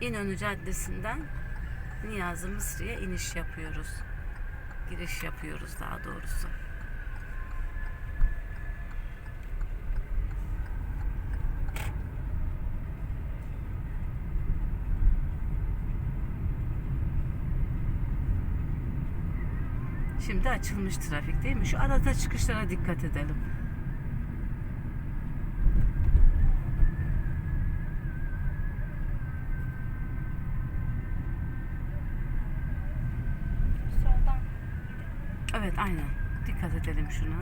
İnönü Caddesi'nden Niyazi Mısri'ye iniş yapıyoruz. Giriş yapıyoruz daha doğrusu. Şimdi açılmış trafik değil mi? Şu arada çıkışlara dikkat edelim. Evet aynen. Dikkat edelim şuna.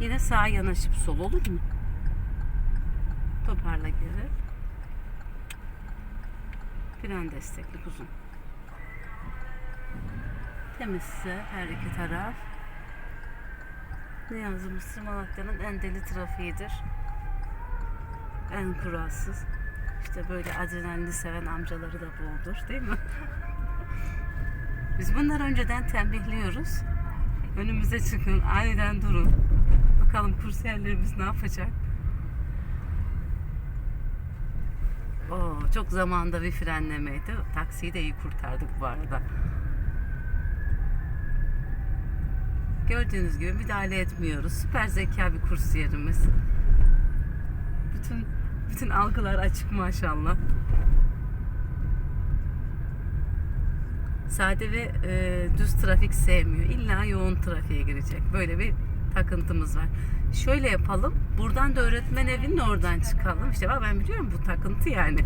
Yine sağa yanaşıp sol olur mu? Toparla geri. Fren destekli uzun. Temizse her iki taraf. Niyazi Mısır Malatya'nın en deli trafiğidir. En kuralsız. İşte böyle adrenalini seven amcaları da boldur değil mi? Biz bunları önceden tembihliyoruz. Önümüze çıkın, aniden durun. Bakalım kursiyerlerimiz ne yapacak? Oo, çok zamanda bir frenlemeydi. Taksiyi de iyi kurtardık bu arada. Gördüğünüz gibi müdahale etmiyoruz. Süper zeka bir kursiyerimiz. Bütün bütün algılar açık maşallah. Sade ve e, düz trafik sevmiyor. İlla yoğun trafiğe girecek. Böyle bir takıntımız var. Şöyle yapalım. Buradan da öğretmen evinin oradan çıkalım. İşte bak ben biliyorum bu takıntı yani.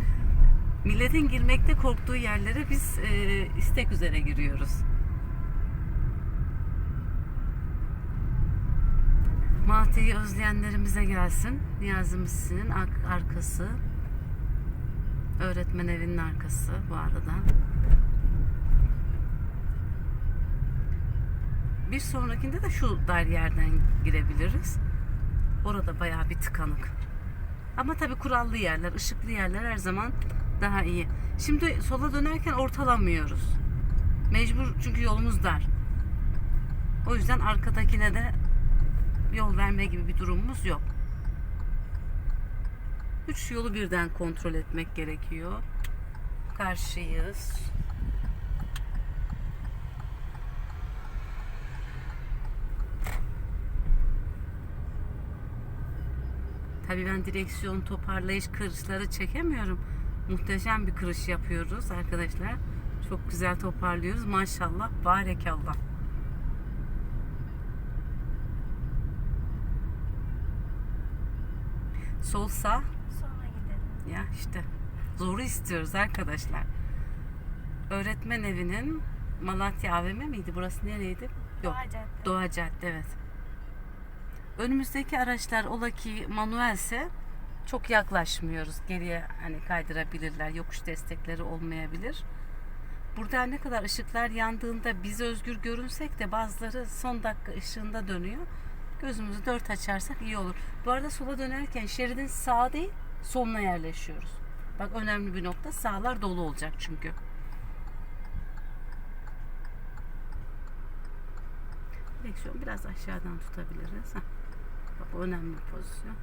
Milletin girmekte korktuğu yerlere biz e, istek üzere giriyoruz. Malatya'yı özleyenlerimize gelsin. Niyazi Mısri'nin ar- arkası. Öğretmen evinin arkası bu arada. Bir sonrakinde de şu dar yerden girebiliriz. Orada bayağı bir tıkanık. Ama tabii kurallı yerler, ışıklı yerler her zaman daha iyi. Şimdi sola dönerken ortalamıyoruz. Mecbur çünkü yolumuz dar. O yüzden arkadakine de yol verme gibi bir durumumuz yok. Üç yolu birden kontrol etmek gerekiyor. Karşıyız. Tabii ben direksiyon toparlayış kırışları çekemiyorum. Muhteşem bir kırış yapıyoruz arkadaşlar. Çok güzel toparlıyoruz. Maşallah, barekallah. Sol sağ. Sonra gidelim. Ya işte zoru istiyoruz arkadaşlar. Öğretmen evinin Malatya AVM miydi? Burası nereydi? Yok. Doğa Cadde. Doğa Cadde evet. Önümüzdeki araçlar ola ki manuelse çok yaklaşmıyoruz. Geriye hani kaydırabilirler. Yokuş destekleri olmayabilir. Burada ne kadar ışıklar yandığında biz özgür görünsek de bazıları son dakika ışığında dönüyor. Gözümüzü dört açarsak iyi olur. Bu arada sola dönerken şeridin sağı değil soluna yerleşiyoruz. Bak önemli bir nokta. Sağlar dolu olacak çünkü. Direksiyon biraz aşağıdan tutabiliriz. Heh. Bu önemli bir pozisyon.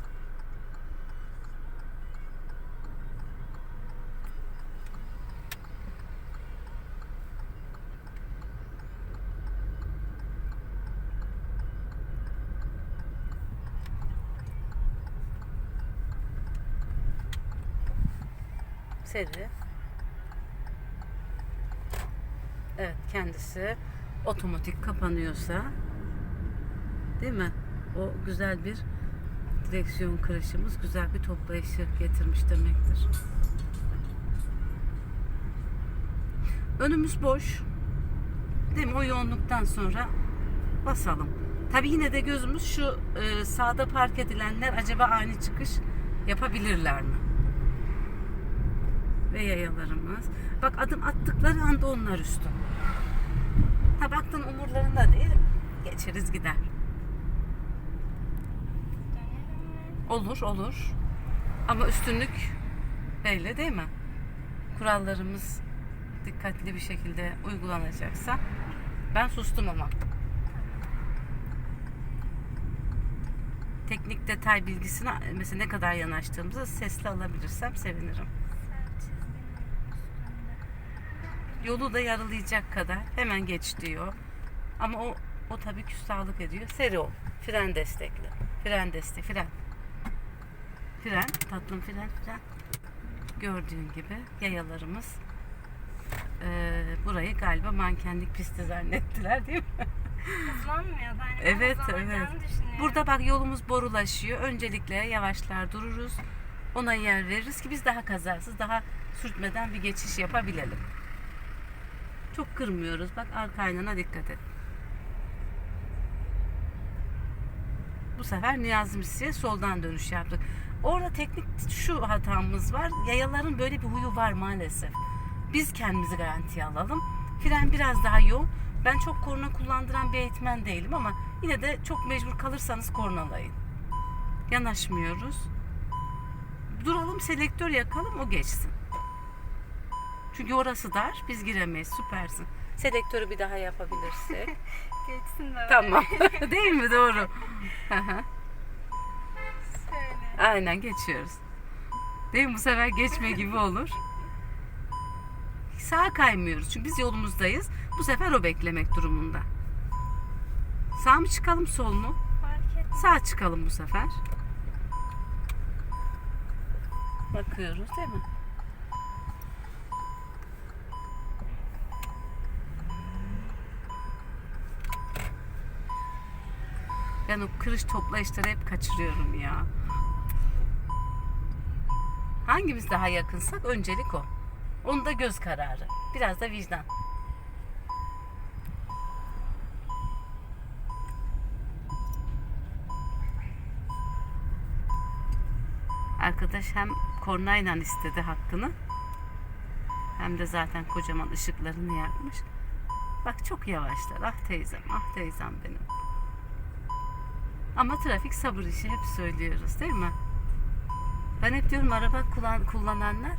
Seri. Evet kendisi otomatik kapanıyorsa değil mi? O güzel bir direksiyon kırışımız güzel bir toplayışı getirmiş demektir. Önümüz boş. Değil mi? O yoğunluktan sonra basalım. Tabi yine de gözümüz şu e, sağda park edilenler acaba ani çıkış yapabilirler mi? Ve yayalarımız. Bak adım attıkları anda onlar üstü. Ha baktın umurlarında değil. Geçeriz gider. Dönelim mi? Olur olur. Ama üstünlük belli değil mi? Kurallarımız dikkatli bir şekilde uygulanacaksa. Ben sustum ama. Teknik detay bilgisini mesela ne kadar yanaştığımızı sesli alabilirsem sevinirim. Yolu da yaralayacak kadar hemen geç diyor. Ama o o tabii küstahlık ediyor. Seri ol. Fren destekli. Fren destek. Fren. Fren. Tatlım fren. Fren. Gördüğün gibi yayalarımız eee, burayı galiba mankenlik pisti zannettiler değil mi? Hızlanmıyor Evet, ben evet. düşünüyorum. Burada bak yolumuz borulaşıyor. Öncelikle yavaşlar dururuz. Ona yer veririz ki biz daha kazasız, daha sürtmeden bir geçiş yapabilelim. Çok kırmıyoruz. Bak arka aynana dikkat et. Bu sefer Niyazi Misli'ye soldan dönüş yaptık. Orada teknik şu hatamız var. Yayaların böyle bir huyu var maalesef. Biz kendimizi garantiye alalım. Fren biraz daha yoğun. Ben çok korna kullandıran bir eğitmen değilim ama yine de çok mecbur kalırsanız kornalayın. Yanaşmıyoruz. Duralım selektör yakalım o geçsin. Çünkü orası dar biz giremeyiz süpersin. Selektörü bir daha yapabilirsek. Geçsin böyle. tamam. Değil mi? Doğru. Aynen geçiyoruz. Değil mi? Bu sefer geçme gibi olur. Sağa kaymıyoruz çünkü biz yolumuzdayız. Bu sefer o beklemek durumunda. Sağ mı çıkalım sol mu? Sağ çıkalım bu sefer. Bakıyoruz değil mi? Ben o kırış toplayışları hep kaçırıyorum ya. Hangimiz daha yakınsak öncelik o. Onu da göz kararı. Biraz da vicdan. Arkadaş hem kornayla istedi hakkını hem de zaten kocaman ışıklarını yakmış. Bak çok yavaşlar. Ah teyzem, ah teyzem benim. Ama trafik sabır işi hep söylüyoruz değil mi? Ben hep diyorum araba kullan, kullananlar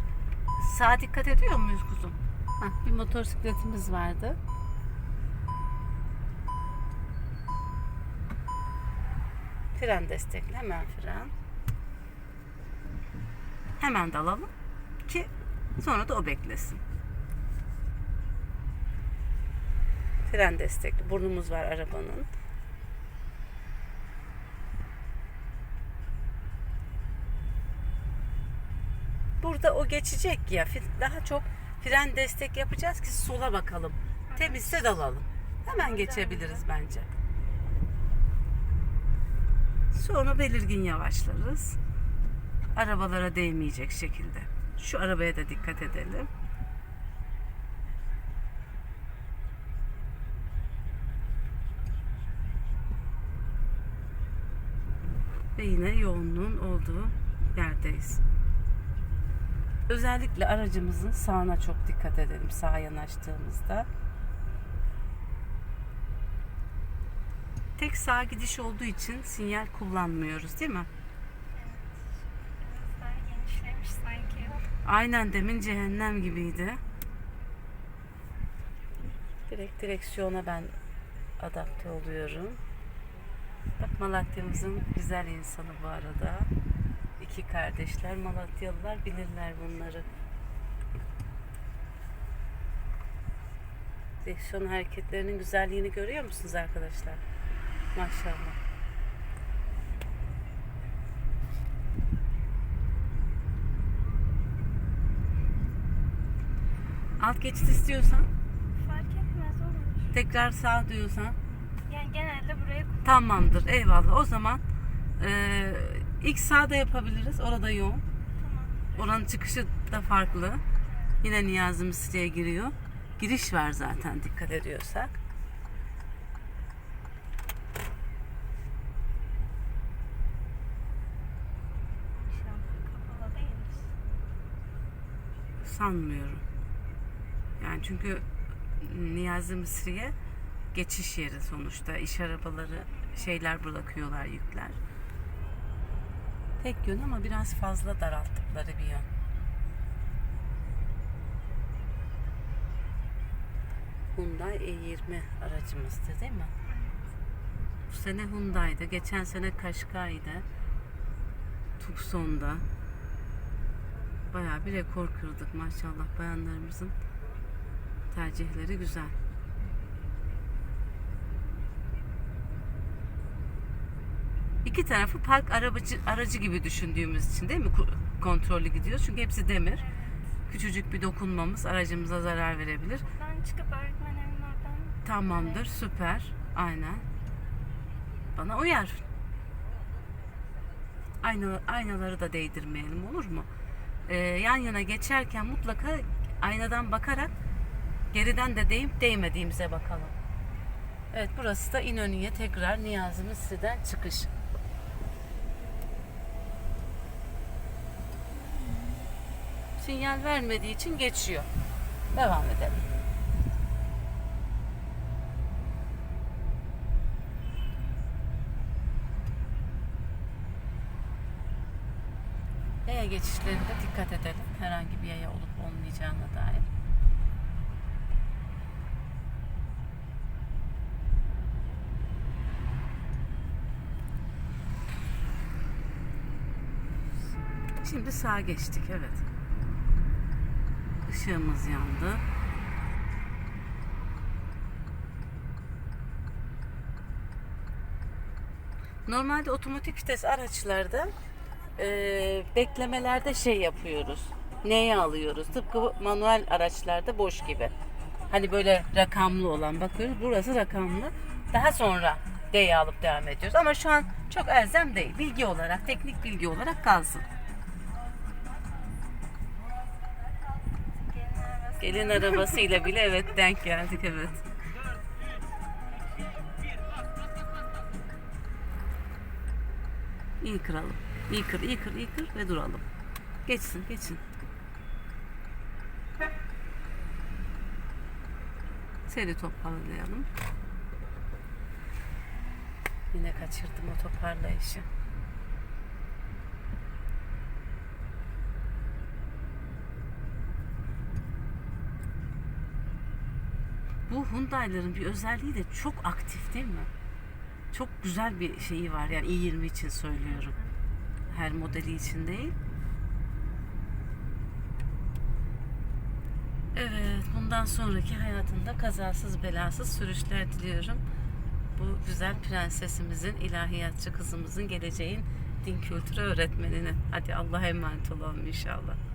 sağa dikkat ediyor muyuz kuzum? Hah, bir motosikletimiz vardı. Fren destekli hemen fren. Hemen dalalım ki sonra da o beklesin. Fren destekli. Burnumuz var arabanın. Burada o geçecek ya. Daha çok fren destek yapacağız ki sola bakalım. Temizse dalalım. Hemen geçebiliriz bence. Sonra belirgin yavaşlarız. Arabalara değmeyecek şekilde. Şu arabaya da dikkat edelim. Ve yine yoğunluğun olduğu yerdeyiz. Özellikle aracımızın sağına çok dikkat edelim sağa yanaştığımızda. Tek sağ gidiş olduğu için sinyal kullanmıyoruz değil mi? Aynen demin cehennem gibiydi. Direkt direksiyona ben adapte oluyorum. Bak Malatya'mızın güzel insanı bu arada. İki kardeşler Malatyalılar bilirler bunları. Direksiyon hareketlerinin güzelliğini görüyor musunuz arkadaşlar? Maşallah. Alt geçit istiyorsan, Fark etmez olur. tekrar sağ diyorsan Yani genelde burayı tamamdır. Eyvallah. O zaman eee, ilk sağda yapabiliriz. Orada yoğun. Oranın çıkışı da farklı. Yine Niyazi Misli'ye giriyor. Giriş var zaten dikkat ediyorsak. Sanmıyorum. Yani çünkü Niyazi Mısri'ye geçiş yeri sonuçta. İş arabaları şeyler bırakıyorlar yükler. Tek yön ama biraz fazla daralttıkları bir yön. Hyundai E20 aracımızdı değil mi? Bu sene Hyundai'de, geçen sene Qashqai'de, Tucson'da bayağı bir rekor kırdık maşallah bayanlarımızın Tercihleri güzel. İki tarafı park arabacı, aracı gibi düşündüğümüz için değil mi? Kontrollü gidiyoruz. Çünkü hepsi demir. Küçücük bir dokunmamız aracımıza zarar verebilir. Ben çıkıp öğretmen oradan Tamamdır, süper. Aynen. Bana uyar. Ayna, aynaları da değdirmeyelim olur mu? Ee, yan yana geçerken mutlaka aynadan bakarak geriden de değip değmediğimize bakalım. Evet burası da İnönü'ye tekrar Niyazi Misri'den çıkış. Sinyal vermediği için geçiyor. Devam edelim. Yaya geçişlerinde dikkat edelim. Herhangi bir yaya olup olmayacağına dair. Şimdi sağa geçtik evet. Işığımız yandı. Normalde otomatik vites araçlarda e, beklemelerde şey yapıyoruz. Neye alıyoruz? Tıpkı manuel araçlarda boş gibi. Hani böyle rakamlı olan bakıyoruz. Burası rakamlı. Daha sonra D'yi alıp devam ediyoruz. Ama şu an çok elzem değil. Bilgi olarak, teknik bilgi olarak kalsın. Gelin arabası. Gelin arabasıyla bile evet denk geldik evet. İyi kıralım. İyi kır, iyi kır, iyi kır ve duralım. Geçsin, geçsin. Seri toparlayalım. Yine kaçırdım o toparlayışı. Bu Hyundai'ların bir özelliği de çok aktif değil mi? Çok güzel bir şeyi var yani i20 için söylüyorum. Her modeli için değil. Evet, bundan sonraki hayatında kazasız belasız sürüşler diliyorum. Bu güzel prensesimizin, ilahiyatçı kızımızın geleceğin din kültürü öğretmeninin. Hadi Allah'a emanet olalım inşallah.